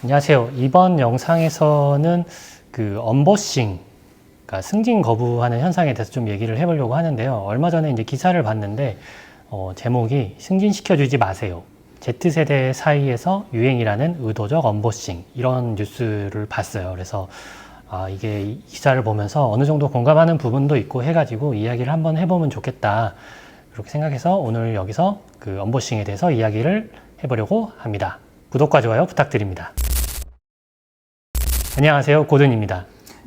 안녕하세요. 이번 영상에서는 그 언버싱, 그러니까 승진 거부하는 현상에 대해서 좀 얘기를 해보려고 하는데요. 얼마 전에 이제 기사를 봤는데 어, 제목이 승진시켜주지 마세요. Z세대 사이에서 유행이라는 의도적 언버싱 이런 뉴스를 봤어요. 그래서 아, 이게 이 기사를 보면서 어느 정도 공감하는 부분도 있고 해가지고 이야기를 한번 해보면 좋겠다. 그렇게 생각해서 오늘 여기서 그 언버싱에 대해서 이야기를 해보려고 합니다. 구독과 좋아요 부탁드립니다. 안녕하세요. 고든입니다.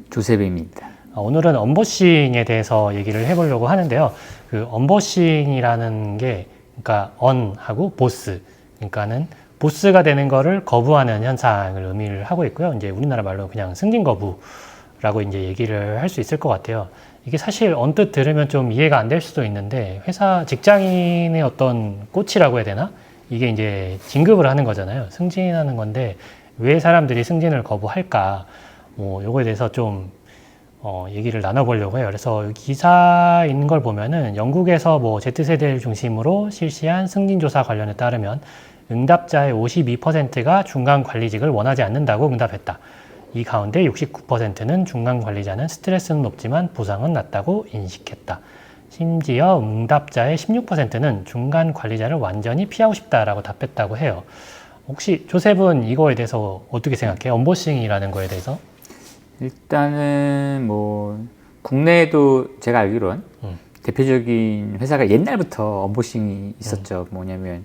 조셉입니다. 아, 오늘은 언버싱에 대해서 얘기를 해보려고 하는데요. 그 언버싱이라는 게, 그러니까 언하고 보스, 그러니까는 보스가 되는 거를 거부하는 현상을 의미를 하고 있고요. 이제 우리나라 말로 그냥 승진 거부라고 이제 얘기를 할 수 있을 것 같아요. 이게 사실 언뜻 들으면 좀 이해가 안 될 수도 있는데 회사 직장인의 어떤 꽃이라고 해야 되나? 이게 이제 진급을 하는 거잖아요. 승진하는 건데 왜 사람들이 승진을 거부할까? 뭐 요거에 대해서 좀 어, 얘기를 나눠보려고 해요. 그래서 기사 있는 걸 보면은 영국에서 뭐 Z세대를 중심으로 실시한 승진조사 관련에 따르면 응답자의 52%가 중간 관리직을 원하지 않는다고 응답했다. 이 가운데 69%는 중간 관리자는 스트레스는 높지만 보상은 낮다고 인식했다. 심지어 응답자의 16%는 중간 관리자를 완전히 피하고 싶다라고 답했다고 해요. 혹시 조셉은 이거에 대해서 어떻게 생각해요? 언버싱이라는 거에 대해서? 일단은 뭐 국내에도 제가 알기로는 음. 대표적인 회사가 옛날부터 언보싱이 있었죠. 뭐냐면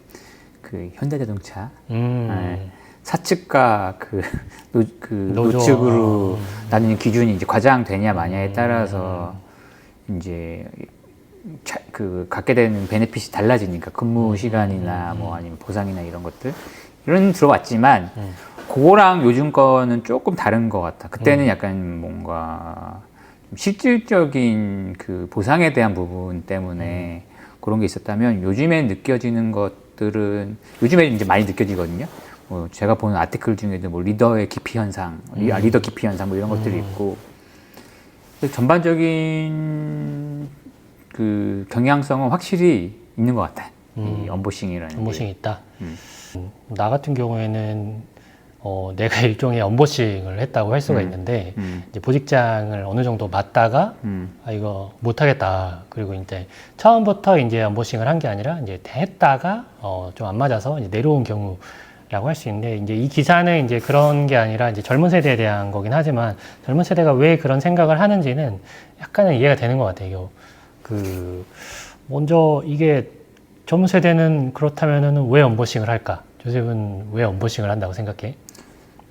그 현대자동차 음, 네. 사측과 그, 노, 그 노조. 노측으로 음. 나뉘는 기준이 이제 과장되냐 마냐에 따라서 이제 차- 그 갖게 되는 베네핏이 달라지니까 근무 음. 시간이나 뭐 아니면 보상이나 이런 것들 이런 들어왔지만 음. 그거랑 요즘 거는 조금 다른 것 같아. 그때는 음. 약간 뭔가 좀 실질적인 그 보상에 대한 부분 때문에 음. 그런 게 있었다면 요즘에 느껴지는 것들은 요즘에 이제 많이 느껴지거든요. 뭐 제가 보는 아티클 중에도 뭐 리더의 기피 현상, 리, 아, 리더 기피 현상 뭐 이런 것들이 있고 전반적인 그 경향성은 확실히 있는 것 같아. 이 언보싱이라는 언버싱이 게. 있다. 음. 음, 나 같은 경우에는 어, 내가 일종의 언버싱을 했다고 할 수가 있는데 음. 이제 보직장을 어느 정도 맡다가 음. 아 이거 못하겠다. 그리고 이제 처음부터 이제 언버싱을 한 게 아니라 이제 했다가 어, 좀 안 맞아서 이제 내려온 경우 라고 할 수 있는데 이제 이 기사는 이제 그런 게 아니라 이제 젊은 세대에 대한 거긴 하지만 젊은 세대가 왜 그런 생각을 하는지는 약간은 이해가 되는 것 같아요. 그 먼저 이게 젊은 세대는 그렇다면은 왜 언버싱을 할까? 조셉은 왜 언버싱을 한다고 생각해?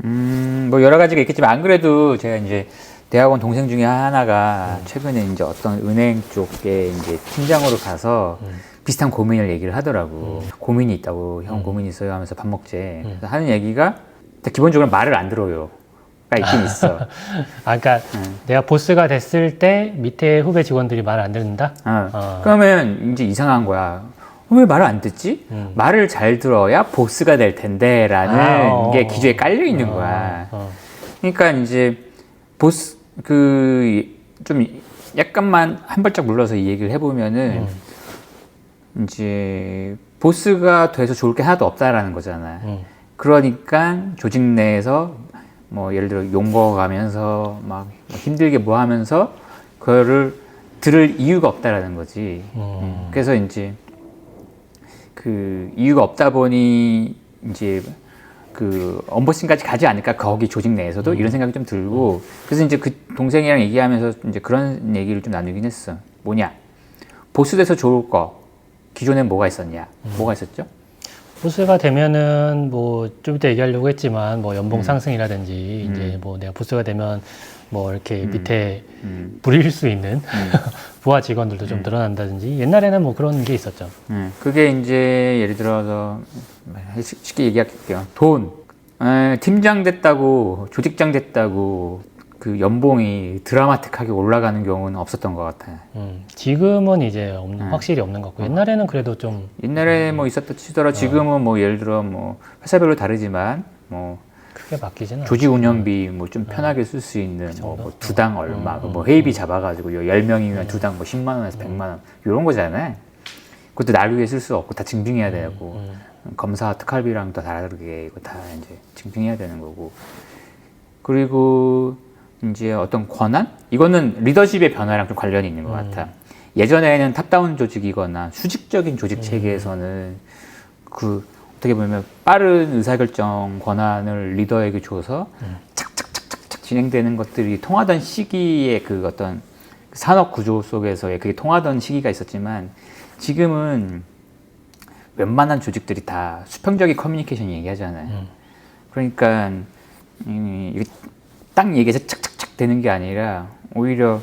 음, 뭐 여러 가지가 있겠지만 안 그래도 제가 이제 대학원 동생 중에 하나가 최근에 이제 어떤 은행 쪽에 이제 팀장으로 가서 비슷한 고민을 얘기를 하더라고. 고민이 있다고 형 고민이 있어요 하면서 밥 먹재. 그래서 하는 얘기가 기본적으로 말을 안 들어요. 가 있긴 있어. 아, 그러니까 음. 내가 보스가 됐을 때 밑에 후배 직원들이 말을 안 듣는다? 어. 어. 그러면 이제 이상한 거야. 왜 말을 안 듣지? 음. 말을 잘 들어야 보스가 될 텐데 라는 아, 어, 게 어. 기조에 깔려 있는 어, 거야. 어. 그러니까 이제 보스 그 좀 약간만 한 발짝 물러서 이 얘기를 해보면은 이제 보스가 돼서 좋을 게 하나도 없다라는 거잖아. 음. 그러니까 조직 내에서 뭐 예를 들어 욕 먹어가면서 막 힘들게 뭐 하면서 그거를 들을 이유가 없다라는 거지. 음. 그래서 이제 그 이유가 없다 보니 이제 그 언버싱까지 가지 않을까 거기 조직 내에서도 이런 생각이 좀 들고 그래서 이제 그 동생이랑 얘기하면서 이제 그런 얘기를 좀 나누긴 했어. 뭐냐? 보스 돼서 좋을 거 기존엔 뭐가 있었냐? 뭐가 있었죠? 보스가 되면은 뭐 좀 이따 얘기하려고 했지만 뭐 음. 연봉 상승이라든지 이제 뭐 내가 보스가 되면 뭐 이렇게 밑에 음. 부릴 수 있는 부하 직원들도 좀 늘어난다든지 옛날에는 뭐 그런 게 있었죠. 음, 그게 이제 예를 들어서 쉽- 쉽게 얘기할게요. 돈. 에, 팀장 됐다고 조직장 됐다고 그 연봉이 드라마틱하게 올라가는 경우는 없었던 것 같아요. 음. 지금은 이제 없는- 음. 확실히 없는 것 같고 옛날에는 그래도 좀 옛날에 뭐 있었다 치더라 지금은 뭐 예를 들어 뭐 회사별로 다르지만 뭐 크게 바뀌지는. 조직 운영비 뭐 좀 편하게 쓸 수 있는 뭐, 뭐 두당 얼마 뭐 회의비 잡아가지고 10명이면 두당 뭐 10만 원에서 100만 원 이런 거잖아요. 그것도 날 위해 쓸 수 없고 다 증빙해야 되고 검사 특활비랑 또 다르게 이거 다 이제 증빙해야 되는 거고. 그리고 이제 어떤 권한? 이거는 리더십의 변화랑 좀 관련이 있는 것 같아. 예전에는 탑다운 조직이거나 수직적인 조직 체계에서는 그 어떻게 보면 빠른 의사결정 권한을 리더에게 줘서 착착착착착 진행되는 것들이 통하던 시기의 그 어떤 산업 구조 속에서의 그게 통하던 시기가 있었지만 지금은 웬만한 조직들이 다 수평적인 커뮤니케이션 얘기하잖아요. 음. 그러니까 음, 이게 딱 얘기해서 착착착 되는 게 아니라 오히려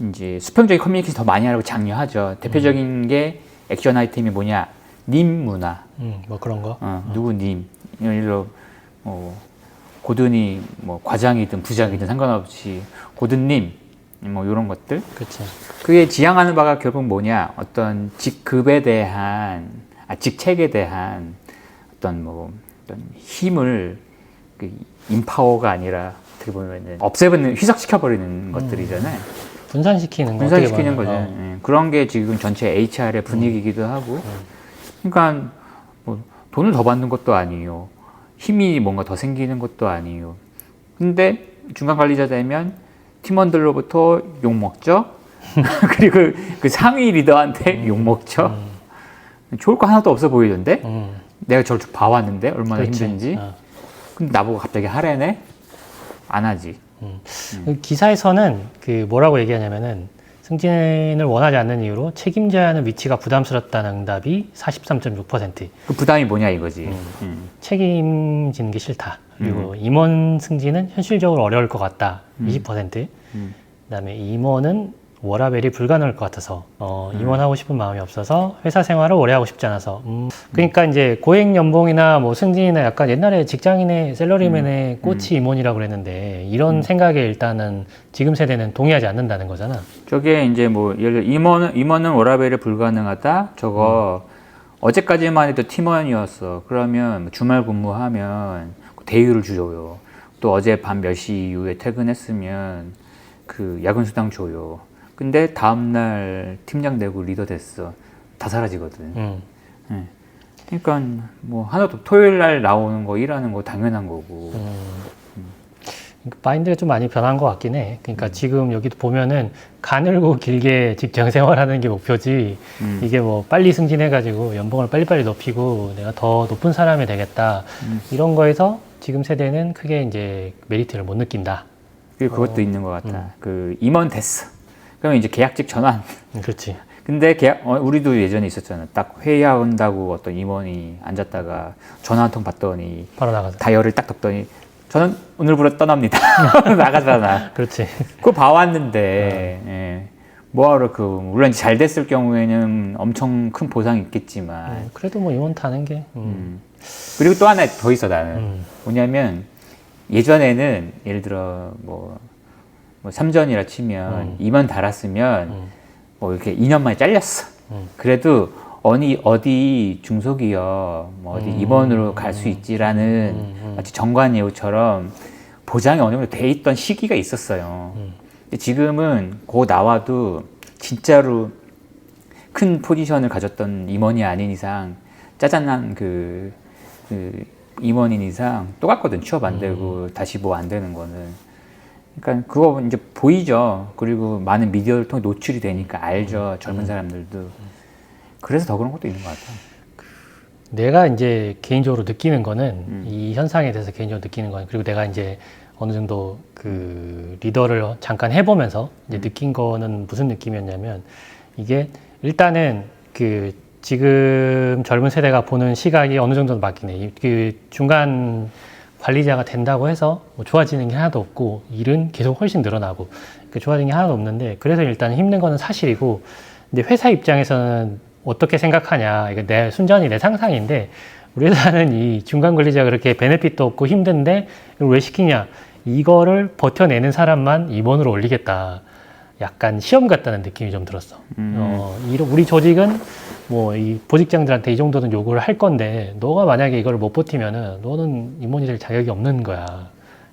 이제 수평적인 커뮤니케이션 더 많이 하라고 장려하죠. 대표적인 게 액션 아이템이 뭐냐? 님 문화. 음, 뭐 그런 거. 어, 누구 님. 예를 들어 뭐 고든이 뭐 과장이든 부장이든 상관없이 고든님 뭐 이런 것들. 그치. 그게 지향하는 바가 결국 뭐냐? 어떤 직급에 대한 아, 직책에 대한 어떤 뭐 어떤 힘을 그 인파워가 아니라 어떻게 보면은 없애버리는 희석시켜 버리는 것들이잖아요. 분산시키는 거. 분산시키는 거죠. 어. 예. 그런 게 지금 전체 HR의 분위기이기도 하고. 그러니까 뭐 돈을 더 받는 것도 아니에요. 힘이 뭔가 더 생기는 것도 아니에요. 근데 중간 관리자 되면 팀원들로부터 욕 먹죠. 그리고 그 상위 리더한테 욕 먹죠. 좋을 거 하나도 없어 보이던데? 음, 내가 저를 쭉 봐왔는데 얼마나 그렇지. 힘든지. 어. 근데 나보고 갑자기 하래네? 안 하지. 그 기사에서는 그 뭐라고 얘기하냐면은 승진을 원하지 않는 이유로 책임져야 하는 위치가 부담스럽다는 응답이 43.6%. 그 부담이 뭐냐 이거지. 음. 책임지는 게 싫다. 그리고 임원 승진은 현실적으로 어려울 것 같다. 20%. 음. 그다음에 임원은 워라벨이 불가능할 것 같아서 어, 임원하고 싶은 마음이 없어서 회사 생활을 오래 하고 싶지 않아서 음, 그러니까 이제 고액 연봉이나 뭐 승진이나 약간 옛날에 직장인의 셀러리맨의 꽃이 임원이라고 그랬는데 이런 생각에 일단은 지금 세대는 동의하지 않는다는 거잖아. 저게 이제 뭐 예를 들어 임원 임원은 워라벨이 불가능하다. 저거 어제까지만 해도 팀원이었어. 그러면 뭐 주말 근무하면 그 대유를 줘요. 또 어제 밤몇시 이후에 퇴근했으면 그 야근 수당 줘요. 근데 다음 날 팀장 되고 리더 됐어. 다 사라지거든. 음. 예. 그러니까 뭐 하나도 토요일 날 나오는 거 일하는 거 당연한 거고. 마인드가 좀 많이 변한 것 같긴 해. 그러니까 지금 여기도 보면은 가늘고 길게 직장 생활하는 게 목표지. 음. 이게 뭐 빨리 승진해가지고 연봉을 빨리빨리 높이고 내가 더 높은 사람이 되겠다. 이런 거에서 지금 세대는 크게 이제 메리트를 못 느낀다. 그리고 그것도 있는 것 같아. 그 임원 됐어. 그러면 이제 계약직 전환. 음, 그렇지. 근데 계약, 어, 우리도 예전에 있었잖아. 딱 회의한다고 어떤 임원이 앉았다가 전화 한 통 받더니 바로 나가자. 다이어를 딱 덮더니 저는 오늘부로 떠납니다. 나가잖아. 그렇지. 그거 봐왔는데 예. 뭐하러 그 물론 잘 됐을 경우에는 엄청 큰 보상이 있겠지만 음, 그래도 뭐 임원 타는 게. 음. 그리고 또 하나 더 있어 나는 음. 뭐냐면 예전에는 예를 들어 뭐, 뭐 3전이라 치면 음. 임원 달았으면 음. 뭐 이렇게 2년 만에 잘렸어. 음. 그래도 어디 어디 중소기업 뭐 어디 음. 임원으로 갈 수 있지라는 음, 음. 마치 정관 예우처럼 보장이 어느 정도 돼 있던 시기가 있었어요. 음. 지금은 고 나와도 진짜로 큰 포지션을 가졌던 임원이 아닌 이상 짜잔한 그, 그 임원인 이상 똑같거든 취업 안 되고 음. 다시 뭐 안 되는 거는 그러니까 그거 이제 보이죠 그리고 많은 미디어를 통해 노출이 되니까 알죠 음. 젊은 사람들도 그래서 더 그런 것도 있는 것 같아 내가 이제 개인적으로 느끼는 거는 음. 이 현상에 대해서 개인적으로 느끼는 거는 그리고 내가 이제 어느 정도 그 리더를 잠깐 해보면서 음. 이제 느낀 거는 무슨 느낌이었냐면 이게 일단은 그 지금 젊은 세대가 보는 시각이 어느 정도는 바뀌네. 이- 그 중간 관리자가 된다고 해서 뭐 좋아지는 게 하나도 없고 일은 계속 훨씬 늘어나고 그 좋아지는 게 하나도 없는데 그래서 일단 힘든 거는 사실이고 근데 회사 입장에서는 어떻게 생각하냐 이거 내 순전히 내 상상인데 우리 회사는 이 중간 관리자가 그렇게 베네핏도 없고 힘든데 이걸 왜 시키냐 이거를 버텨내는 사람만 임원으로 올리겠다. 약간 시험 같다는 느낌이 좀 들었어. 어, 이런- 우리 조직은 뭐 이 보직장들한테 이 정도는 요구를 할 건데 너가 만약에 이걸 못 버티면은 너는 임원이 될 자격이 없는 거야.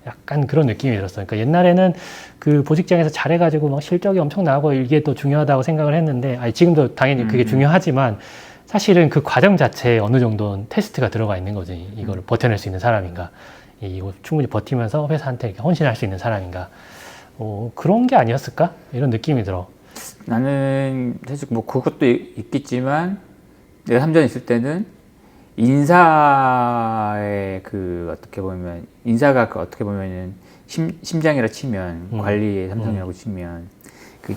약간 그런 느낌이 들었어. 그러니까 옛날에는 그 보직장에서 잘해가지고 막 실적이 엄청 나고 이게 또 중요하다고 생각을 했는데, 아니 지금도 당연히 그게 중요하지만 사실은 그 과정 자체에 어느 정도는 테스트가 들어가 있는 거지. 이거를 버텨낼 수 있는 사람인가. 이거 충분히 버티면서 회사한테 이렇게 헌신할 수 있는 사람인가. 어, 그런 게 아니었을까? 이런 느낌이 들어. 나는 사실 뭐 그것도 이- 있겠지만 내가 삼전 있을 때는 인사의 그 어떻게 보면 인사가 그 어떻게 보면은 심, 심장이라 치면 음. 관리의 삼성이라고 치면 그,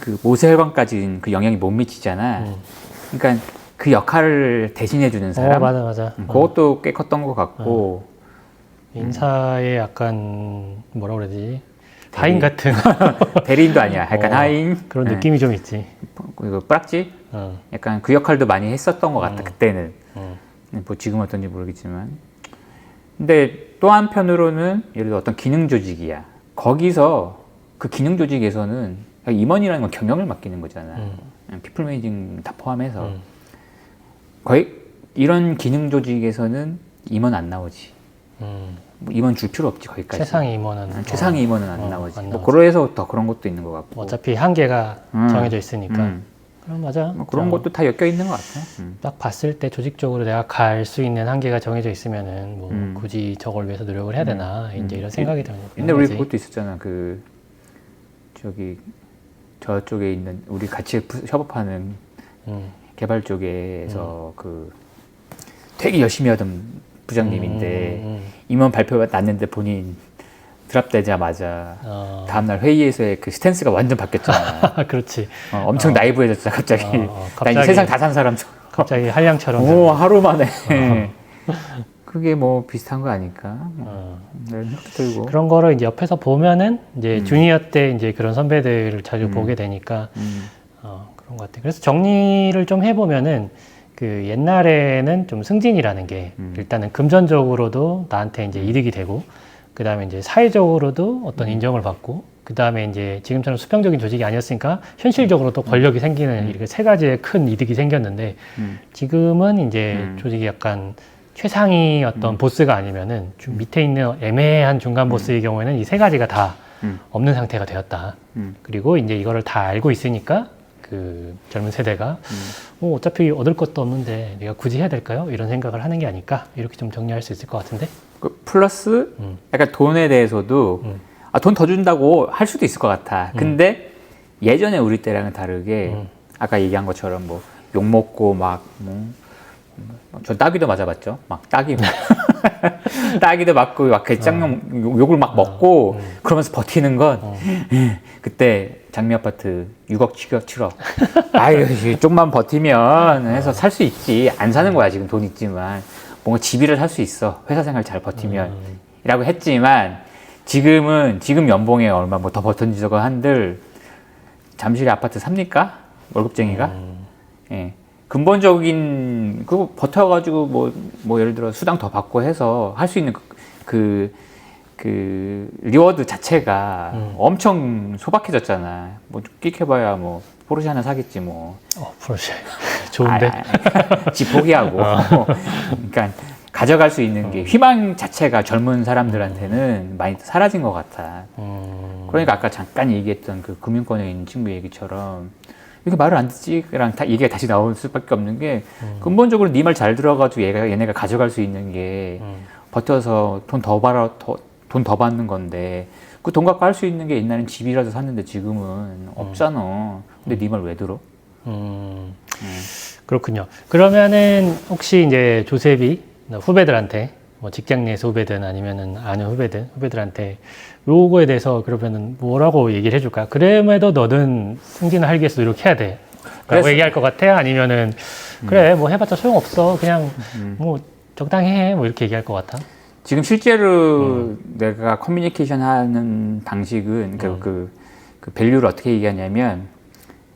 그 모세혈관까지는 그 영향이 못 미치잖아. 음. 그러니까 그 역할을 대신해 주는 어, 사람. 맞아, 맞아. 음, 어. 그것도 꽤 컸던 것 같고 인사의 약간 뭐라 되지? 하인 같은 대리인도 아니야. 약간 어, 하인 그런 예. 느낌이 좀 있지. 그리고 뿌락지 어, 약간 그 역할도 많이 했었던 것 같다 그때는. 어. 뭐 지금 어떤지 모르겠지만. 근데 또 한편으로는 예를 들어 어떤 기능 조직이야. 거기서 그 기능 조직에서는 임원이라는 건 경영을 맡기는 거잖아. 음. 피플 매니징 다 포함해서 음. 거의 이런 기능 조직에서는 임원 안 나오지. 음. 뭐 임원 줄 필요 없지 거기까지. 최상위 임원은 아, 최상위 임원은 안 어, 나오지. 안 뭐 나오지. 그러해서 더 그런 것도 있는 것 같고. 어차피 한계가 음. 정해져 있으니까. 음. 그럼 맞아. 뭐 그런 어, 것도 다 엮여 있는 것 같아. 음. 딱 봤을 때 조직적으로 내가 갈 수 있는 한계가 정해져 있으면은 뭐 음. 굳이 저걸 위해서 노력을 해야 되나 이제 이런 생각이 드는 근데 우리 거지. 그것도 있었잖아. 그 저기 저쪽에 있는 우리 같이 부- 협업하는 음. 개발 쪽에서 그 되게 열심히 하던 부장님인데 음, 음, 임원 발표가 났는데 본인 드랍되자마자 어. 다음날 회의에서의 그 스탠스가 완전 바뀌었잖아. 그렇지. 어, 엄청 나이브해졌잖아 갑자기. 어, 어, 나 이제 갑자기. 세상 다 산 사람처럼. 갑자기 한량처럼. 오 하루 만에. 어. 그게 뭐 비슷한 거 아닐까? 어. 생각도 들고. 그런 거를 이제 옆에서 보면은 이제 음. 주니어 때 이제 그런 선배들을 자주 음. 보게 되니까 음, 어, 그런 것 같아요. 그래서 정리를 좀 해보면은 그 옛날에는 좀 승진이라는 게 음. 일단은 금전적으로도 나한테 이제 이득이 되고 그 다음에 이제 사회적으로도 어떤 음. 인정을 받고 그 다음에 이제 지금처럼 수평적인 조직이 아니었으니까 현실적으로 또 권력이 생기는 이렇게 세 가지의 큰 이득이 생겼는데 음, 지금은 이제 음. 조직이 약간 최상위 어떤 보스가 아니면은 좀 밑에 있는 애매한 중간 보스의 경우에는 이 세 가지가 다 음. 없는 상태가 되었다. 음. 그리고 이제 이거를 다 알고 있으니까 그 젊은 세대가 음. 어, 어차피 얻을 것도 없는데 내가 굳이 해야 될까요? 이런 생각을 하는 게 아닐까? 이렇게 좀 정리할 수 있을 것 같은데. 그 플러스 음. 약간 돈에 대해서도 음. 아, 돈 더 준다고 할 수도 있을 것 같아. 근데 예전에 우리 때랑은 다르게 음. 아까 얘기한 것처럼 뭐 욕 먹고 막 뭐, 저 따기도 맞아봤죠. 막 따기 따기도 맞고 막 개짱용 욕을 막 먹고 음. 그러면서 버티는 건 어. 그때 장미 아파트 6억 7억 7억 아유 좀만 버티면 해서 살 수 있지 안 사는 거야 지금 돈 있지만 뭔가 집이를 살 수 있어 회사 생활 잘 버티면 음. 이라고 했지만 지금은 지금 연봉에 얼마 뭐 더 버텨지고 한들 잠실에 아파트 삽니까 월급쟁이가 음. 예 근본적인 그거 버텨가지고 뭐뭐 예를 들어 수당 더 받고 해서 할 수 있는 그, 그, 그 리워드 자체가 음. 엄청 소박해졌잖아. 뭐 끽해봐야 뭐 포르쉐 하나 사겠지 뭐. 어, 프로젝 좋은데. 아, 아, 집 포기하고. 그러니까 가져갈 수 있는 게 희망 자체가 젊은 사람들한테는 많이 사라진 것 같아. 음. 그러니까 아까 잠깐 얘기했던 그 금융권에 있는 친구 얘기처럼 이렇게 말을 안 듣지랑 다 얘기가 다시 나올 수밖에 없는 게 음. 근본적으로 네 말 잘 들어가지고 얘가 얘네가 가져갈 수 있는 게 음. 버텨서 돈 더 벌어 돈 더 받는 건데 그 돈 갖고 할 수 있는 게 옛날엔 집이라도 샀는데 지금은 없잖아. 근데 네 말 왜 들어? 음. 음. 그렇군요. 그러면은 혹시 이제 조셉이 후배들한테 뭐 직장 내에서 후배든 아니면은 아는 후배든 후배들한테 요거에 대해서 그러면은 뭐라고 얘기를 해줄까? 그럼에도 너는 승진을 하기 위해서 노력해야 돼. 라고 그래서- 얘기할 것 같아? 아니면은 그래 뭐 해봤자 소용없어. 그냥 음. 뭐 적당히 해. 뭐 이렇게 얘기할 것 같아? 지금 실제로 내가 커뮤니케이션 하는 방식은 그, 음. 그, 그 밸류를 어떻게 얘기하냐면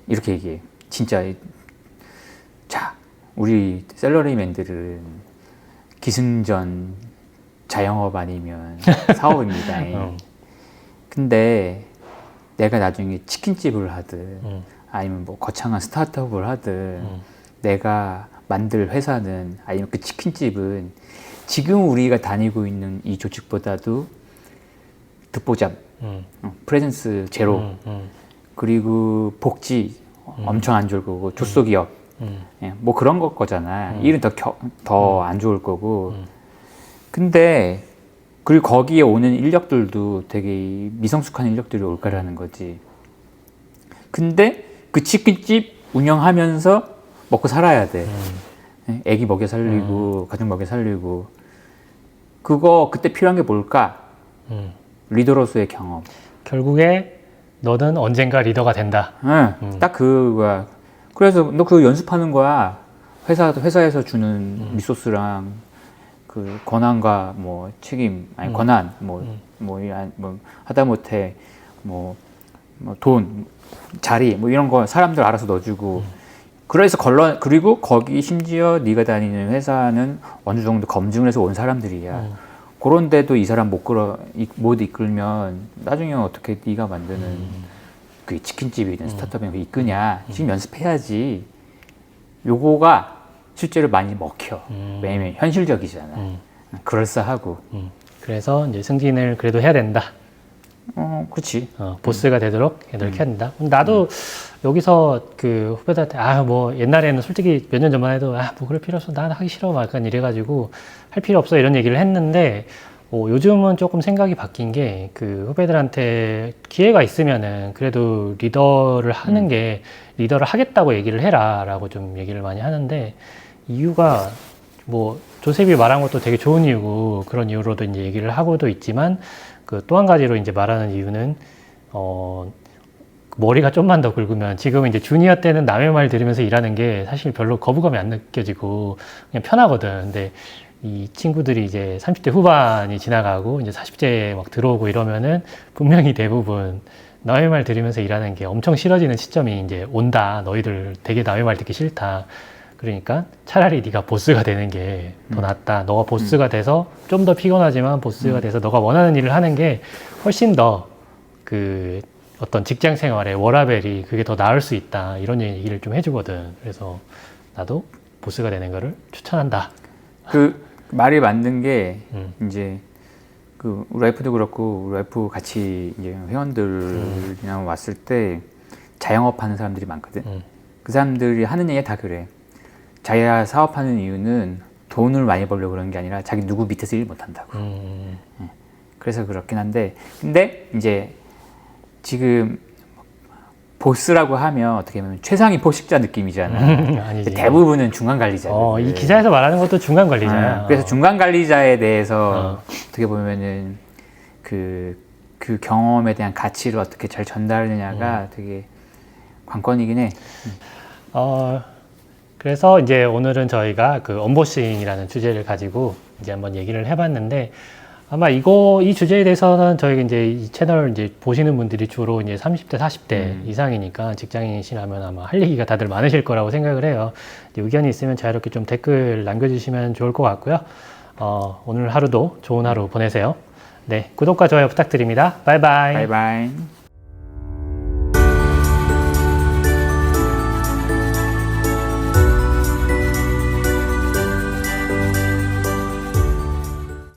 이렇게 얘기해. 진짜 이- 자 우리 셀러리맨들은 기승전 자영업 아니면 사업입니다. 음. 근데 내가 나중에 치킨집을 하든 음. 아니면 뭐 거창한 스타트업을 하든 음. 내가 만들 회사는 아니면 그 치킨집은 지금 우리가 다니고 있는 이 조직보다도 듣보잡, 음. 어, 프레젠스 제로, 음. 음. 그리고 복지 엄청 안 좋을 거고 조소기업 음. 예, 뭐 그런 것 거잖아. 일은 더안 좋을 거고. 근데 그리고 거기에 오는 인력들도 되게 미성숙한 인력들이 올 거라는 거지. 근데 그 치킨집 운영하면서 먹고 살아야 돼. 예, 애기 먹여 살리고 가족 먹여 살리고 그거 그때 필요한 게 뭘까? 음. 리더로서의 경험. 결국에 너는 언젠가 리더가 된다. 응, 딱 그거야. 그래서 너 그거 연습하는 거야. 회사 회사에서 주는 리소스랑 그 권한과 뭐 책임 아니 권한 뭐뭐 뭐 하다못해 뭐뭐돈 자리 뭐 이런 거 사람들 알아서 넣어주고 그래서 걸러 그리고 거기 심지어 네가 다니는 회사는 어느 정도 검증을 해서 온 사람들이야. 그런데도 이 사람 못 끌어 이- 못 이끌면 나중에 어떻게 네가 만드는 그 치킨집이든 스타트업이든 이끄냐 지금 연습해야지. 요거가 실제로 많이 먹혀. 왜냐면 현실적이잖아. 음. 그럴싸하고. 음. 그래서 이제 승진을 그래도 해야 된다. 어, 그렇지. 어, 보스가 되도록 노력해야 된다. 나도 여기서 그 후배들한테 아 뭐 옛날에는 솔직히 몇 년 전만 해도 아 뭐 그럴 필요 없어 난 하기 싫어 막 약간 이래가지고 할 필요 없어 이런 얘기를 했는데 어, 요즘은 조금 생각이 바뀐 게 그 후배들한테 기회가 있으면은 그래도 리더를 하는 게 리더를 하겠다고 얘기를 해라라고 좀 얘기를 많이 하는데 이유가 뭐 조셉이 말한 것도 되게 좋은 이유고 그런 이유로도 이제 얘기를 하고도 있지만 그 또 한 가지로 이제 말하는 이유는 어 머리가 좀만 더 굵으면 지금 이제 주니어 때는 남의 말 들으면서 일하는 게 사실 별로 거부감이 안 느껴지고 그냥 편하거든. 근데 이 친구들이 이제 30대 후반이 지나가고 이제 40대에 막 들어오고 이러면은 분명히 대부분 남의 말 들으면서 일하는 게 엄청 싫어지는 시점이 이제 온다. 너희들 되게 남의 말 듣기 싫다. 그러니까 차라리 네가 보스가 되는 게 더 낫다. 너가 보스가 돼서 좀 더 피곤하지만 보스가 돼서 너가 원하는 일을 하는 게 훨씬 더 그 어떤 직장 생활의 워라벨이 그게 더 나을 수 있다. 이런 얘기를 좀 해주거든. 그래서 나도 보스가 되는 거를 추천한다. 그 말이 맞는 게 음. 이제 그 우리 와이프도 그렇고 우리 와이프 같이 이제 회원들이랑 왔을 때 자영업 하는 사람들이 많거든. 음. 그 사람들이 하는 얘기 다 그래. 자기가 사업하는 이유는 돈을 많이 벌려고 그런 게 아니라 자기 누구 밑에서 일 못한다고. 음, 그래서 그렇긴 한데 근데 이제 지금 보스라고 하면 어떻게 보면 최상위 포식자 느낌이잖아. 아니지. 대부분은 중간 관리자. 어, 이 기사에서 말하는 것도 중간 관리자야. 아, 그래서 중간 관리자에 대해서 어. 어떻게 보면은 그, 그 경험에 대한 가치를 어떻게 잘 전달하느냐가 되게 관건이긴 해. 어, 그래서 이제 오늘은 저희가 그 언보싱이라는 주제를 가지고 이제 한번 얘기를 해봤는데 아마 이거 이 주제에 대해서는 저희가 이제 이 채널 이제 보시는 분들이 주로 이제 30대, 40대 음. 이상이니까 직장인이시라면 아마 할 얘기가 다들 많으실 거라고 생각을 해요. 의견이 있으면 자유롭게 좀 댓글 남겨주시면 좋을 것 같고요. 어, 오늘 하루도 좋은 하루 보내세요. 네, 구독과 좋아요 부탁드립니다. 바이바이. 바이바이.